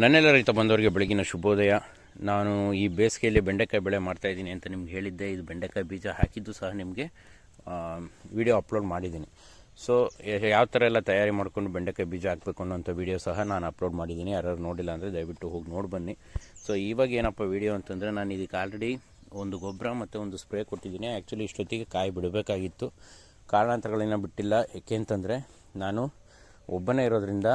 ನನ್ನೆಲ್ಲ ರೈತ ಬಂದವರಿಗೆ ಬೆಳಗಿನ ಶುಭೋದಯ. ನಾನು ಈ ಬೇಸಿಗೆಯಲ್ಲಿ ಬೆಂಡೆಕಾಯಿ ಬೆಳೆ ಮಾಡ್ತಾಯಿದ್ದೀನಿ ಅಂತ ನಿಮ್ಗೆ ಹೇಳಿದ್ದೆ. ಇದು ಬೆಂಡೆಕಾಯಿ ಬೀಜ ಹಾಕಿದ್ದು ಸಹ ನಿಮಗೆ ವಿಡಿಯೋ ಅಪ್ಲೋಡ್ ಮಾಡಿದ್ದೀನಿ. ಸೊ ಯಾವ ಥರ ಎಲ್ಲ ತಯಾರಿ ಮಾಡಿಕೊಂಡು ಬೆಂಡೆಕಾಯಿ ಬೀಜ ಹಾಕಬೇಕು ಅನ್ನೋಂಥ ವಿಡಿಯೋ ಸಹ ನಾನು ಅಪ್ಲೋಡ್ ಮಾಡಿದ್ದೀನಿ. ಯಾರು ನೋಡಿಲ್ಲ ಅಂದರೆ ದಯವಿಟ್ಟು ಹೋಗಿ ನೋಡಿ ಬನ್ನಿ. ಸೊ ಇವಾಗ ಏನಪ್ಪ ವಿಡಿಯೋ ಅಂತಂದರೆ ನಾನು ಇದಕ್ಕೆ ಆಲ್ರೆಡಿ ಒಂದು ಗೊಬ್ಬರ ಮತ್ತು ಒಂದು ಸ್ಪ್ರೇ ಕೊಟ್ಟಿದ್ದೀನಿ. ಆ್ಯಕ್ಚುಲಿ ಇಷ್ಟೊತ್ತಿಗೆ ಕಾಯಿ ಬಿಡಬೇಕಾಗಿತ್ತು. ಕಾರಣಾಂತರಗಳನ್ನ ಬಿಟ್ಟಿಲ್ಲ. ಏಕೆ ಅಂತಂದರೆ ನಾನು ಒಬ್ಬನೇ ಇರೋದ್ರಿಂದ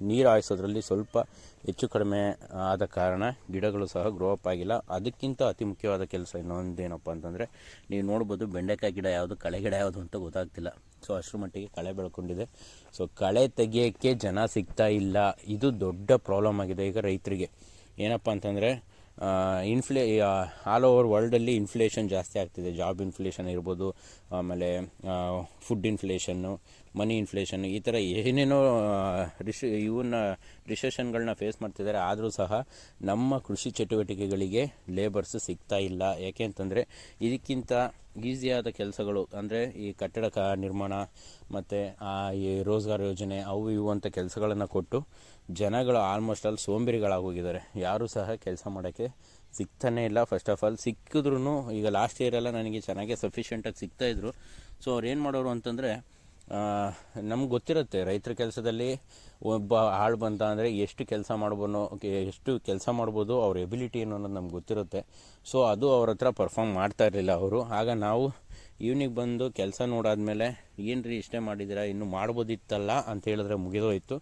ನೀರು ಹಾಯಿಸೋದ್ರಲ್ಲಿ ಸ್ವಲ್ಪ ಹೆಚ್ಚು ಕಡಿಮೆ ಆದ ಕಾರಣ ಗಿಡಗಳು ಸಹ ಗ್ರೋ ಅಪ್ ಆಗಿಲ್ಲ. ಅದಕ್ಕಿಂತ ಅತಿ ಮುಖ್ಯವಾದ ಕೆಲಸ ಇನ್ನೊಂದೇನಪ್ಪ ಅಂತಂದರೆ, ನೀವು ನೋಡ್ಬೋದು ಬೆಂಡೆಕಾಯಿ ಗಿಡ ಯಾವುದು, ಕಳೆ ಗಿಡ ಯಾವುದು ಅಂತ ಗೊತ್ತಾಗ್ತಿಲ್ಲ. ಸೊ ಅಷ್ಟರ ಮಟ್ಟಿಗೆ ಕಳೆ ಬೆಳ್ಕೊಂಡಿದೆ. ಸೊ ಕಳೆ ತೆಗೆಯೋಕ್ಕೆ ಜನ ಸಿಗ್ತಾ ಇಲ್ಲ. ಇದು ದೊಡ್ಡ ಪ್ರಾಬ್ಲಮ್ ಆಗಿದೆ ಈಗ ರೈತರಿಗೆ. ಏನಪ್ಪ ಅಂತಂದರೆ ಇನ್ಫ್ಲೇ ಆಲ್ ಓವರ್ ವರ್ಲ್ಡಲ್ಲಿ ಇನ್ಫ್ಲೇಷನ್ ಜಾಸ್ತಿ ಆಗ್ತಿದೆ. ಜಾಬ್ ಇನ್ಫ್ಲೇಷನ್ ಇರ್ಬೋದು, ಆಮೇಲೆ ಫುಡ್ ಇನ್ಫ್ಲೇಷನ್ನು ಮನಿ ಇನ್ಫ್ಲೇಷನ್ ಈ ಥರ ಏನೇನೋ ರಿಶ್ ಇವನ್ನ ರಿಸೆಷನ್ಗಳನ್ನ ಫೇಸ್ ಮಾಡ್ತಿದ್ದಾರೆ. ಆದರೂ ಸಹ ನಮ್ಮ ಕೃಷಿ ಚಟುವಟಿಕೆಗಳಿಗೆ ಲೇಬರ್ಸ್ ಸಿಗ್ತಾ ಇಲ್ಲ. ಯಾಕೆ ಅಂತಂದರೆ, ಇದಕ್ಕಿಂತ ಈಸಿಯಾದ ಕೆಲಸಗಳು, ಅಂದರೆ ಈ ಕಟ್ಟಡ ಕ ನಿರ್ಮಾಣ, ಮತ್ತು ಈ ರೋಜ್ಗಾರ್ ಯೋಜನೆ, ಅವು ಇವು ಅಂತ ಕೆಲಸಗಳನ್ನು ಕೊಟ್ಟು ಜನಗಳು ಆಲ್ಮೋಸ್ಟ್ ಅಲ್ಲಿ ಸೋಂಬೇರಿಗಳಾಗೋಗಿದ್ದಾರೆ. ಯಾರೂ ಸಹ ಕೆಲಸ ಮಾಡೋಕ್ಕೆ ಸಿಗ್ತಾನೇ ಇಲ್ಲ. ಫಸ್ಟ್ ಆಫ್ ಆಲ್ ಸಿಕ್ಕಿದ್ರೂ ಈಗ ಲಾಸ್ಟ್ ಇಯರೆಲ್ಲ ನನಗೆ ಚೆನ್ನಾಗೆ ಸಫಿಷಿಯೆಂಟಾಗಿ ಸಿಗ್ತಾಯಿದ್ರು ಸೊ ಅವ್ರು ಏನು ಮಾಡೋರು ಅಂತಂದರೆ ನಮ್ಗೆ ಗೊತ್ತಿರುತ್ತೆ ರೈತರ ಕೆಲಸದಲ್ಲಿ ಒಬ್ಬ ಆಳು ಬಂತ ಅಂದರೆ ಎಷ್ಟು ಕೆಲಸ ಮಾಡ್ಬೋದು ಎಷ್ಟು ಕೆಲಸ ಮಾಡ್ಬೋದು, ಅವ್ರ ಎಬಿಲಿಟಿ ಏನು ಅನ್ನೋದು ನಮ್ಗೆ ಗೊತ್ತಿರುತ್ತೆ. ಸೊ ಅದು ಅವ್ರ ಹತ್ರ ಪರ್ಫಾರ್ಮ್ ಮಾಡ್ತಾ ಇರಲಿಲ್ಲ ಅವರು. ಆಗ ನಾವು ಈವ್ನಿಂಗ್ ಬಂದು ಕೆಲಸ ನೋಡಾದಮೇಲೆ ಏನು ರೀ ಇಷ್ಟೇ ಮಾಡಿದ್ದೀರಾ ಇನ್ನೂ ಮಾಡ್ಬೋದಿತ್ತಲ್ಲ? ಅಂತ ಹೇಳಿದ್ರೆ ಮುಗಿದೋಯ್ತು.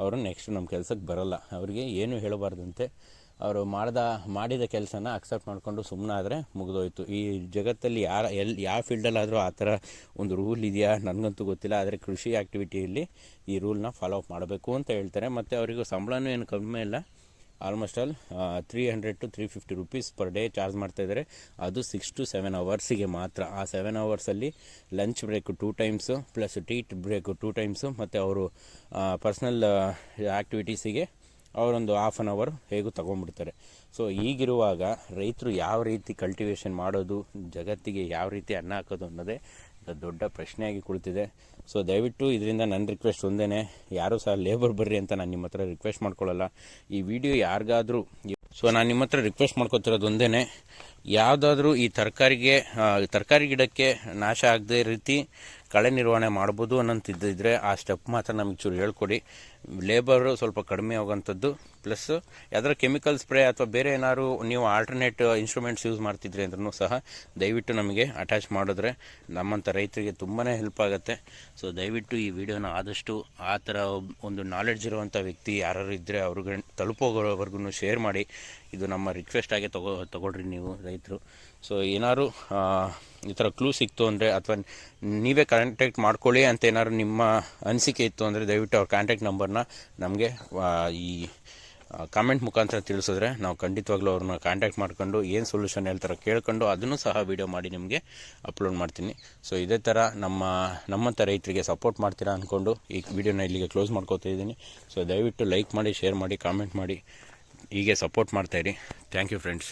ಅವರು ನೆಕ್ಸ್ಟ್ ನಮ್ಮ ಕೆಲಸಕ್ಕೆ ಬರೋಲ್ಲ. ಅವರಿಗೆ ಏನು ಹೇಳಬಾರ್ದಂತೆ. ಅವರು ಮಾಡ್ದ, ಮಾಡಿದ ಕೆಲಸನ ಅಕ್ಸೆಪ್ಟ್ ಮಾಡಿಕೊಂಡು ಸುಮ್ಮನಾದರೆ ಮುಗಿದೋಯ್ತು. ಈ ಜಗತ್ತಲ್ಲಿ ಯಾರ ಎಲ್ಲಿ ಯಾವ ಫೀಲ್ಡಲ್ಲಾದರೂ ಆ ಥರ ಒಂದು ರೂಲ್ ಇದೆಯಾ? ನನಗಂತೂ ಗೊತ್ತಿಲ್ಲ. ಆದರೆ ಕೃಷಿ ಆ್ಯಕ್ಟಿವಿಟಿಯಲ್ಲಿ ಈ ರೂಲ್ನ ಫಾಲೋ ಅಪ್ ಮಾಡಬೇಕು ಅಂತ ಹೇಳ್ತಾರೆ. ಮತ್ತು ಅವರಿಗೂ ಸಂಬಳನೂ ಏನು ಕಮ್ಮಿ ಇಲ್ಲ. Almost all three hundred to three fifty rupees per day charge ಮಾಡ್ತಾಯಿದ್ದಾರೆ ಅದು ಸಿಕ್ಸ್ ಟು ಸೆವೆನ್ ಅವರ್ಸಿಗೆ ಮಾತ್ರ. ಆ seven ಅವರ್ಸಲ್ಲಿ lunch break two times plus tea break two times ಮತ್ತು ಅವರು ಪರ್ಸ್ನಲ್ ಆ್ಯಕ್ಟಿವಿಟೀಸಿಗೆ ಅವರೊಂದು ಹಾಫ್ ಆನ್ ಅವರ್ ಹೇಗೂ ತಗೊಂಡ್ಬಿಡ್ತಾರೆ. ಸೊ ಈಗಿರುವಾಗ ರೈತರು ಯಾವ ರೀತಿ ಕಲ್ಟಿವೇಷನ್ ಮಾಡೋದು, ಜಗತ್ತಿಗೆ ಯಾವ ರೀತಿ ಅನ್ನ ಹಾಕೋದು ಅನ್ನೋದೇ ದೊಡ್ಡ ಪ್ರಶ್ನೆಯಾಗಿ ಕುಳಿತಿದೆ. ಸೊ ದಯವಿಟ್ಟು ಇದರಿಂದ ನನ್ನ ರಿಕ್ವೆಸ್ಟ್ ಒಂದೇ ಯಾರೂ ಸಹ ಲೇಬರ್ ಬರ್ರಿ ಅಂತ ನಾನು ನಿಮ್ಮ ಹತ್ರ ರಿಕ್ವೆಸ್ಟ್ ಮಾಡ್ಕೊಳ್ಳಲ್ಲ. ಈ ವಿಡಿಯೋ ಯಾರಿಗಾದರೂ ಸೊ ನಾನು ನಿಮ್ಮ ಹತ್ರ ರಿಕ್ವೆಸ್ಟ್ ಮಾಡ್ಕೊತಿರೋದು ಒಂದೇ ಯಾವುದಾದ್ರೂ ಈ ತರಕಾರಿಗೆ ತರಕಾರಿ ಗಿಡಕ್ಕೆ ನಾಶ ಆಗದೇ ರೀತಿ ಕಳೆ ನಿರ್ವಹಣೆ ಮಾಡ್ಬೋದು ಅನ್ನೋಂತಿದ್ದಿದ್ರೆ ಆ ಸ್ಟೆಪ್ ಮಾತ್ರ ನಮಗೆ ಚೂರು ಹೇಳ್ಕೊಡಿ. ಲೇಬರು ಸ್ವಲ್ಪ ಕಡಿಮೆ ಆಗೋಂಥದ್ದು. ಪ್ಲಸ್ ಯಾವ್ದಾರು ಕೆಮಿಕಲ್ ಸ್ಪ್ರೇ ಅಥವಾ ಬೇರೆ ಏನಾದ್ರು ನೀವು ಆಲ್ಟರ್ನೇಟ್ ಇನ್ಸ್ಟ್ರೂಮೆಂಟ್ಸ್ ಯೂಸ್ ಮಾಡ್ತಿದ್ರಿ ಅಂದ್ರೂ ಸಹ ದಯವಿಟ್ಟು ನಮಗೆ ಅಟ್ಯಾಚ್ ಮಾಡಿದ್ರೆ ನಮ್ಮಂಥ ರೈತರಿಗೆ ತುಂಬಾ ಹೆಲ್ಪ್ ಆಗುತ್ತೆ. ಸೊ ದಯವಿಟ್ಟು ಈ ವಿಡಿಯೋನ ಆದಷ್ಟು ಆ ಥರ ಒಂದು ನಾಲೆಡ್ಜ್ ಇರುವಂಥ ವ್ಯಕ್ತಿ ಯಾರು ಇದ್ದರೆ ಅವ್ರಿಗೆ ತಲುಪೋಗೋವರೆಗೂ ಶೇರ್ ಮಾಡಿ. ಇದು ನಮ್ಮ ರಿಕ್ವೆಸ್ಟ್ ಆಗಿ ತಗೋ, ತಗೊಳ್ರಿ ನೀವು ರೈತರು. ಸೊ ಏನಾದ್ರು ಈ ಥರ ಕ್ಲೂ ಸಿಕ್ತು ಅಂದರೆ ಅಥವಾ ನೀವೇ ಕಾಂಟ್ಯಾಕ್ಟ್ ಮಾಡ್ಕೊಳ್ಳಿ ಅಂತ ಏನಾದ್ರು ನಿಮ್ಮ ಅನಿಸಿಕೆ ಇತ್ತು ಅಂದರೆ ದಯವಿಟ್ಟು ಅವ್ರ ಕಾಂಟ್ಯಾಕ್ಟ್ ನಂಬರ್ನ ನಮಗೆ ಈ ಕಾಮೆಂಟ್ ಮುಖಾಂತರ ತಿಳಿಸಿದ್ರೆ ನಾವು ಖಂಡಿತವಾಗ್ಲೂ ಅವ್ರನ್ನ ಕಾಂಟ್ಯಾಕ್ಟ್ ಮಾಡ್ಕೊಂಡು ಏನು ಸೊಲ್ಯೂಷನ್ ಹೇಳ್ತಾರೆ ಕೇಳ್ಕೊಂಡು ಅದನ್ನು ಸಹ ವೀಡಿಯೋ ಮಾಡಿ ನಿಮಗೆ ಅಪ್ಲೋಡ್ ಮಾಡ್ತೀನಿ. ಸೊ ಇದೇ ಥರ ನಮ್ಮ ನಮ್ಮಂಥ ರೈತರಿಗೆ ಸಪೋರ್ಟ್ ಮಾಡ್ತೀರಾ ಅಂದ್ಕೊಂಡು ಈ ವಿಡಿಯೋನ ಇಲ್ಲಿಗೆ ಕ್ಲೋಸ್ ಮಾಡ್ಕೋತಾ ಇದ್ದೀನಿ. ಸೊ ದಯವಿಟ್ಟು ಲೈಕ್ ಮಾಡಿ ಶೇರ್ ಮಾಡಿ ಕಾಮೆಂಟ್ ಮಾಡಿ. ಹೀಗೆ ಸಪೋರ್ಟ್ ಮಾಡ್ತಾಯಿರಿ ಥ್ಯಾಂಕ್ ಯು ಫ್ರೆಂಡ್ಸ್